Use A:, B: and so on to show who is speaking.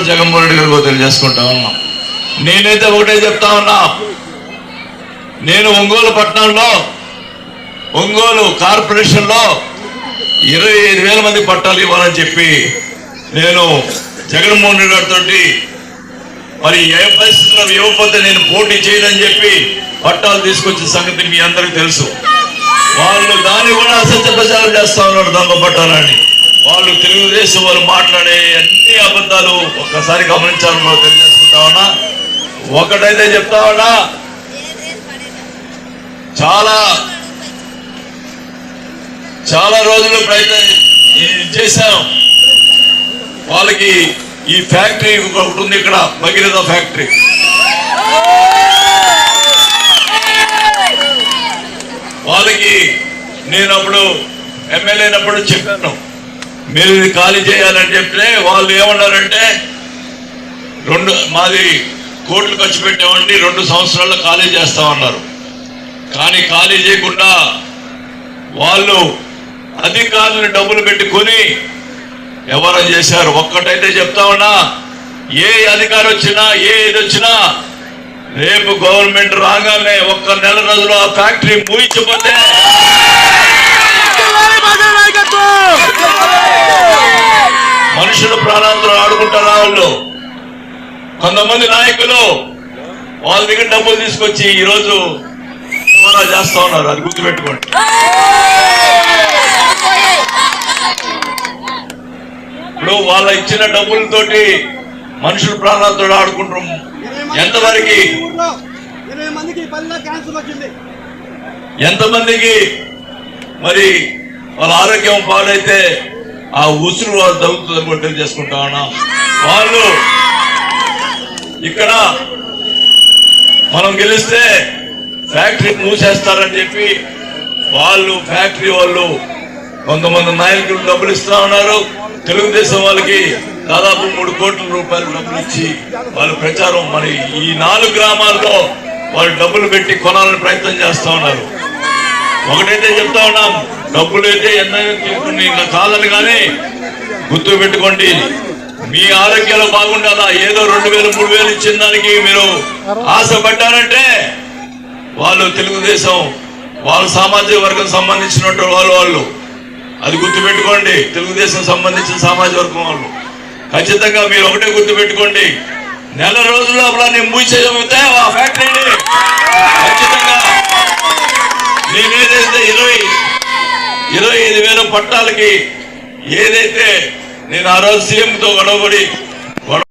A: జగన్మోహన్ రెడ్డి గారికి తెలియజేసుకుంటా ఉన్నాం. నేనైతే ఒకటే చెప్తా ఉన్నా. నేను ఒంగోలు పట్టణంలో ఒంగోలు కార్పొరేషన్లో ఇరవై ఐదు వేల మంది పట్టాలు ఇవ్వాలని చెప్పి నేను జగన్మోహన్ రెడ్డి గారితో మరి ఏ పరిస్థితుల్లో ఇవ్వకపోతే నేను పోటీ చేయనని చెప్పి పట్టాలు తీసుకొచ్చిన సంగతి మీ అందరికీ తెలుసు. వాళ్ళు దాన్ని కూడా అసత్య ప్రచారం చేస్తా ఉన్నారు దొంగ పట్టాలని. వాళ్ళు తెలుగుదేశం వాళ్ళు మాట్లాడే అన్ని అబద్ధాలు ఒక్కసారి గమనించాలని మనం తెలియజేసుకుంటా ఉన్నా? ఒకటైతే చెప్తా ఉన్నా చాలా చాలా రోజులు ప్రయత్నం ఇది చేశాం. వాళ్ళకి ఈ ఫ్యాక్టరీ ఒకటి ఉంది ఇక్కడ భగీరథ ఫ్యాక్టరీ. వాళ్ళకి నేను అప్పుడు ఎమ్మెల్యే చెప్పాను. మీరు ఇది ఖాళీ చేయాలని చెప్తే వాళ్ళు ఏమన్నారంటే రెండు మాది కోట్లు ఖర్చు పెట్టామండి రెండు సంవత్సరాల్లో ఖాళీ చేస్తామన్నారు. కానీ ఖాళీ చేయకుండా వాళ్ళు అధికారులు డబ్బులు పెట్టుకొని ఎవరో చేశారు. ఒక్కటైతే చెప్తామన్నా ఏ అధికారం వచ్చినా ఏ ఇది వచ్చినా రేపు గవర్నమెంట్ రాగానే ఒక్క నెల రోజులు ఆ ఫ్యాక్టరీ మూయించిపోతే ప్రాణాలతో ఆడుకుంటారా వాళ్ళు? కొంతమంది నాయకులు వాళ్ళ దగ్గర డబ్బులు తీసుకొచ్చి ఈరోజు రవాణా చేస్తా ఉన్నారు అది గుర్తుపెట్టుకోండి. ఇప్పుడు వాళ్ళ ఇచ్చిన డబ్బులతోటి మనుషుల ప్రాణాలతో ఆడుకుంటాం ఎంతవరకు? ఎంతమందికి? మరి వాళ్ళ ఆరోగ్యం పాడైతే ఆ ఉసురు వాళ్ళు తగ్గుతుందని కూడా తెలియజేసుకుంటా ఉన్నా. వాళ్ళు ఇక్కడ మనం గెలిస్తే ఫ్యాక్టరీ మూసేస్తారని చెప్పి వాళ్ళు ఫ్యాక్టరీ వాళ్ళు కొంతమంది నాయకులు డబ్బులు ఇస్తా ఉన్నారు. తెలుగుదేశం వాళ్ళకి దాదాపు మూడు కోట్ల రూపాయలు డబ్బులు ఇచ్చి వాళ్ళు ప్రచారం మరి ఈ నాలుగు గ్రామాల్లో వాళ్ళు డబ్బులు పెట్టి కొనాలని ప్రయత్నం చేస్తా ఉన్నారు. ఒకటైతే చెప్తా ఉన్నాం డబ్బులు అయితే ఎన్నైనా తీసుకుని ఇంకా కాదని కానీ గుర్తు పెట్టుకోండి. మీ ఆరోగ్యాలు బాగుండాలా? ఏదో రెండు వేలు మూడు వేలు ఇచ్చిన దానికి మీరు ఆశపడ్డారంటే వాళ్ళు తెలుగుదేశం వాళ్ళ సామాజిక వర్గం సంబంధించినట్టు వాళ్ళు వాళ్ళు. అది గుర్తుపెట్టుకోండి తెలుగుదేశం సంబంధించిన సామాజిక వర్గం వాళ్ళు. ఖచ్చితంగా మీరు ఒకటే గుర్తుపెట్టుకోండి నెల రోజుల లోపల నేను మూసేయకపోతే ఆ ఫ్యాక్టరీని ఖచ్చితంగా నేను ఏదైతే ఇరవై ఇరవై పట్టాలకి ఏదైతే నేను ఆ రోజు సీఎంతో గొడవపడి